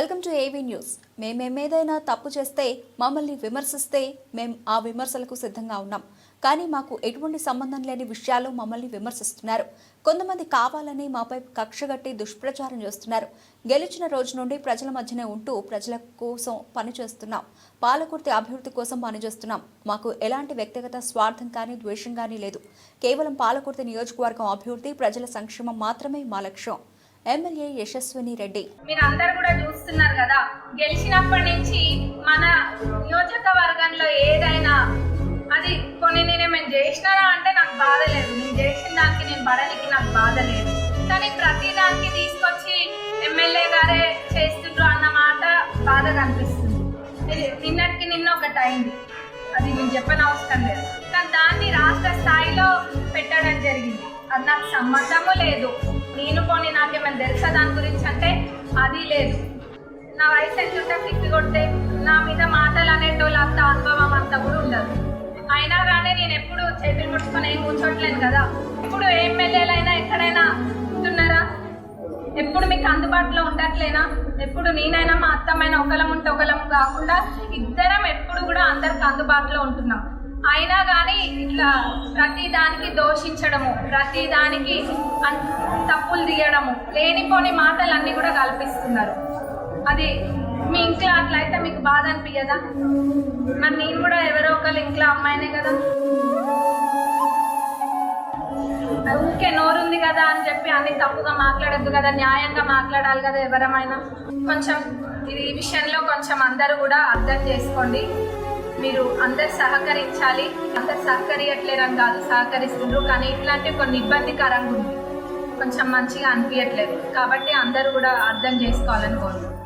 Welcome to AV news. మేమేదైనా తప్పు చేస్తే మమ్మల్ని విమర్శిస్తే మేం ఆ విమర్శలకు సిద్ధంగా ఉన్నాం. కానీ మాకు ఎటువంటి సంబంధం లేని విషయాలు మమ్మల్ని విమర్శిస్తున్నారు. కొంతమంది కావాలని మాపై కక్షగట్టి దుష్ప్రచారం చేస్తున్నారు. గెలిచిన రోజు నుండి ప్రజల మధ్యనే ఉంటూ ప్రజల కోసం పనిచేస్తున్నాం. పాలకుర్తి అభివృద్ధి కోసం పనిచేస్తున్నాం. మాకు ఎలాంటి వ్యక్తిగత స్వార్థం కానీ ద్వేషం కానీ లేదు. కేవలం పాలకుర్తి నియోజకవర్గం అభివృద్ధి ప్రజల సంక్షేమం మాత్రమే మా లక్ష్యం. ఎమ్మెల్యే యశస్విని రెడ్డి. మీరందరూ కూడా చూస్తున్నారు కదా గెలిచినప్పటి నుంచి మన నియోజకవర్గంలో ఏదైనా అది కొన్ని నేను ఏమైనా చేసినారా అంటే నాకు బాధ లేదు. నేను చేసిన దానికి నేను పడడానికి నాకు బాధ లేదు. కానీ ప్రతి దానికి తీసుకొచ్చి ఎమ్మెల్యే గారే చేస్తుండ్రు అన్న మాట బాధగా అనిపిస్తుంది నిన్నటికి నిన్న ఒకటి అయింది. అది నేను చెప్పని అవసరం లేదు. కానీ దాన్ని రాష్ట్ర స్థాయిలో పెట్టడం జరిగింది. అది నాకు సంబంధము లేదు. నేను కొన్ని ఏమైనా తెలుసా దాని గురించి అంటే అది లేదు. నా వయసు ఎంత ఉంటే పిక్కి కొట్టే నా మీద మాటలు అనేటోళ్ళు అంత అనుభవం అంత కూడా ఉండదు. అయినా కానీ నేను ఎప్పుడు చేతులు ముట్టుకొని ఏం కూర్చోట్లేను కదా. ఇప్పుడు ఎమ్మెల్యేలైనా ఎక్కడైనా ఉంటున్నారా? ఎప్పుడు మీకు అందుబాటులో ఉండట్లేనా? ఎప్పుడు నేనైనా మా అత్తమైనా ఒకలం ఉంటే ఒకలం కాకుండా ఇద్దరం ఎప్పుడు కూడా అందరికి అందుబాటులో ఉంటున్నాం. అయినా కానీ ఇట్లా ప్రతి దానికి దోషించడము ప్రతి దానికి తప్పులు తీయడము లేనిపోని మాటలన్నీ కూడా కల్పిస్తున్నారు. అది మీ ఇంట్లో అట్లా అయితే మీకు బాధ అనిపించదా మరి నేను కూడా ఎవరో ఒకళ్ళు ఇంట్లో అమ్మాయినే కదా. ఊరికే నోరుంది కదా అని చెప్పి అన్ని తప్పుగా మాట్లాడద్దు కదా న్యాయంగా మాట్లాడాలి కదా ఎవరమైనా. కొంచెం ఇది ఈ విషయంలో కొంచెం అందరూ కూడా అర్థం చేసుకోండి. మీరు అందరు సహకరించాలి. అందరు సహకరియట్లేరని కాదు సహకరిస్తుండ్రు. కానీ ఇట్లాంటి కొన్ని ఇబ్బందికరంగా ఉంది. కొంచెం మంచిగా అనిపించట్లేదు కాబట్టి అందరూ కూడా అర్థం చేసుకోవాలని కోరుకుంటున్నాను